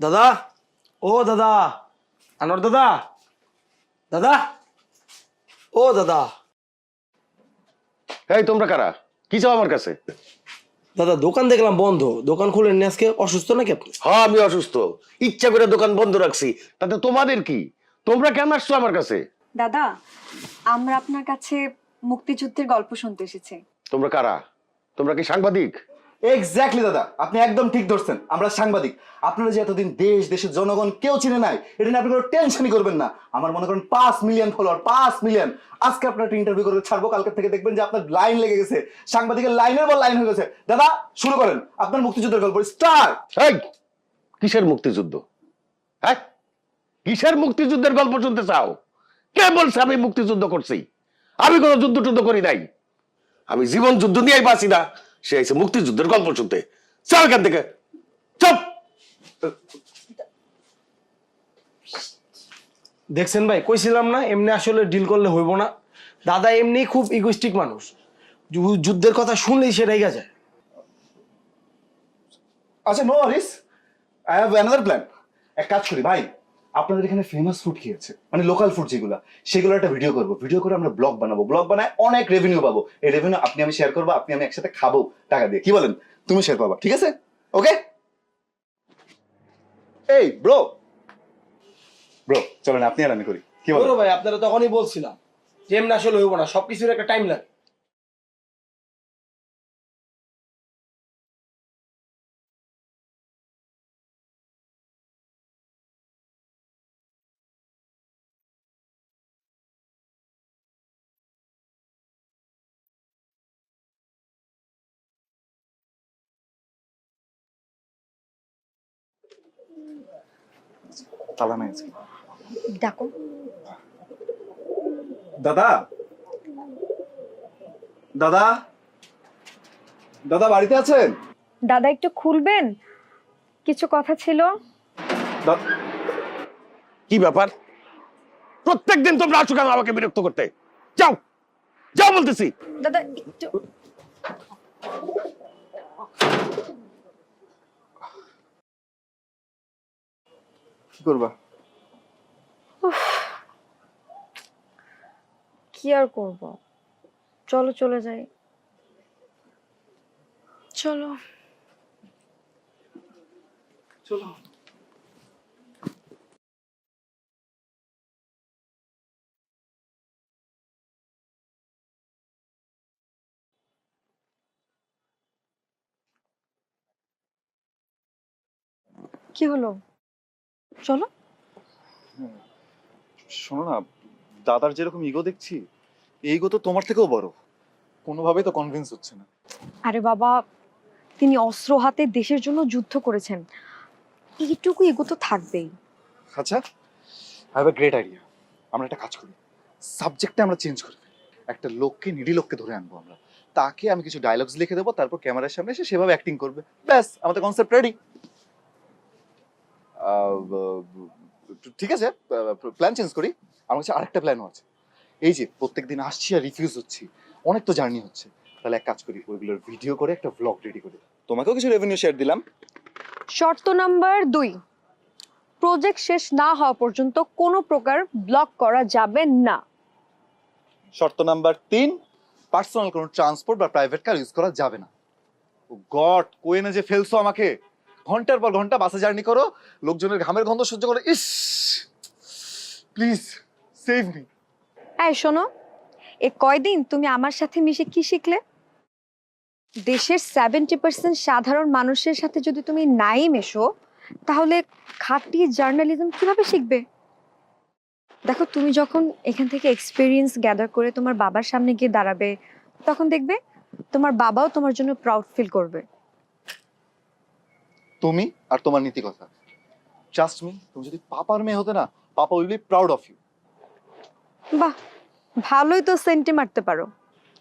দাদা? ও দাদা। আনোয়ার দাদা? দাদা? ও দাদা। এই তোমরা কারা? কি চাও আমার কাছে? দাদা দোকান দেখলাম বন্ধ। দোকান খুলেন আজকে অসুস্থ নাকি আপনি? হ্যাঁ আমি অসুস্থ। ইচ্ছা করে দোকান বন্ধ রাখছি। তাতে তোমাদের কি? তোমরা কেন আসছো আমার কাছে? দাদা আমরা আপনার কাছে মুক্তিযুদ্ধের গল্প শুনতে এসেছি। তোমরা কারা? তোমরা কি সাংবাদিক? এক্স্যাক্টলি দাদা। আপনি একদম ঠিক ধরছেন। আমরা সাংবাদিক। আপনারা যে এতদিন দেশ, দেশের জনগণ কেউ চিনে নাই, এটা নিয়ে আপনি কোনো টেনশনই করবেন না। আমার মনে করেন পাঁচ মিলিয়ন ফলোয়ার পাঁচ মিলিয়ন আজকে আপনার একটা ইন্টারভিউ করে ছাড়বো কালকে থেকে দেখবেন যে আপনার লাইন লেগে গেছে। সাংবাদিকের লাইনের পর লাইন হয়ে গেছে। দাদা, শুরু করেন। আপনার মুক্তিযুদ্ধের গল্প। স্টার্ট এই, কিসের মুক্তিযুদ্ধ? হ্যাঁ? কিসের মুক্তিযুদ্ধের গল্প শুনতে চাও? কে বলছে আমি মুক্তিযুদ্ধ করছি। আমি কোনো যুদ্ধ টুদ্ধ করি নাই। আমি জীবন যুদ্ধ নিয়েই বাঁচি না। সে আইছে মুক্তিযুদ্ধের গল্প শুনতে। চল এখান থেকে। চপ দেখছেন ভাই কইছিলাম না এমনি আসলে ডিল করলে হইব না। দাদা এমনি খুব ইগোইস্টিক মানুষ। যুদ্ধের কথা শুনলেই সে রেগে যায়। আচ্ছা no Warsi I have another plan এক কাজ করি ভাই। আপনাদের এখানে ফেমাস ফুড কি আছে? মানে লোকাল ফুড যেগুলো, সেগুলো একটা ভিডিও করব। ভিডিও করে আমরা ব্লগ বানাবো। ব্লগ বানায় অনেক রেভিনিউ পাবো। এই রেভিনিউ আপনি আমি শেয়ার করব, আপনি আমি একসাথে খাব টাকা দিয়ে। কি বলেন? তুমি শেয়ার পাবা, ঠিক আছে? ওকে এই ব্রো ব্রো চলেন, আপনি আর আমি করি। কি বলো ভাই, আপনারা তখনই বলছিলাম, যে এমনি আসলে হইব না, সবকিছুর একটা টাইম লাগে। তালা নাই আজকে। ডাকো। দাদা? দাদা? দাদা বাড়িতে আছেন? দাদা একটু খুলবেন? কিছু কথা ছিল? কি ব্যাপার? প্রত্যেকদিন তোমরা আসো কেন আমাকে বিরক্ত করতে? যাও যাও বলতেছি। দাদা একটু কি করবা? কি আর করব? চলো চলে যাই। চলো। চলো। কি হলো? চলো। শোনো না দাদার যেরকম ইগো দেখছি এই ইগো তো তোমার থেকেও বড়। কোনোভাবেই তো কনভিন্স হচ্ছে না। আরে বাবা তিনি অস্ত্র হাতে দেশের জন্য যুদ্ধ করেছেন। এইটুকু এগো তো থাকবেই। আচ্ছা আই হ্যাভ গ্রেট আইডিয়া আমরা একটা কাজ করি। সাবজেক্টটা আমরা চেঞ্জ করি একটা লোককে নিডি লোককে ধরে আনব আমরা। তাকে আমি কিছু ডায়লগস লিখে দেবো তারপর ক্যামেরার সামনে এসে সেভাবে অ্যাক্টিং করবে। ব্যাস আমাদের কনসেপ্ট রেডি ঠিক আছে প্ল্যান চেঞ্জ করি। আমার কাছে আরেকটা প্ল্যানও আছে। এই যে প্রত্যেক দিন আসছি আর রিফিউজ হচ্ছি। অনেক তো জার্নি হচ্ছে। তাহলে এক কাজ করি ওইগুলোর ভিডিও করে একটা ব্লগ রেডি করি। তোমাকেও কিছু রেভিনিউ শেয়ার দিলাম। শর্ত নাম্বার দুই প্রজেক্ট শেষ না হওয়া পর্যন্ত কোনো প্রকার ব্লক করা যাবে না। শর্ত নাম্বার তিন পার্সোনাল কোনো ট্রান্সপোর্ট বা প্রাইভেট কার ইউজ করা যাবে না। ও গড কোয়েনে যে ফেলছো আমাকে? ঘণ্টার পর ঘণ্টা বাসে জার্নি করো, লোকজনের ঘামের গন্ধ সহ্য করো। ইস! প্লিজ সেভ মি এই শোনো, এ কয়দিন তুমি আমার সাথে মিশে কি শিখলে? দেশের সেভেন্টি পার্সেন্ট সাধারণ মানুষের সাথে যদি তুমি নাই মেশো তাহলে খাঁটি জার্নালিজম কীভাবে শিখবে? দেখো, তুমি যখন এখান থেকে এক্সপিরিয়েন্স গ্যাদার করে তোমার বাবার সামনে গিয়ে দাঁড়াবে, তখন দেখবে তোমার বাবাও তোমার জন্য প্রাউড ফিল করবে। তুমি আর তোমার নীতি কথা জাস্ট মি তুমি যদি পাপার মেয়ে হতে না, papa will be proud of you বাহ, ভালোই তো সেন্টি মারতে পারো।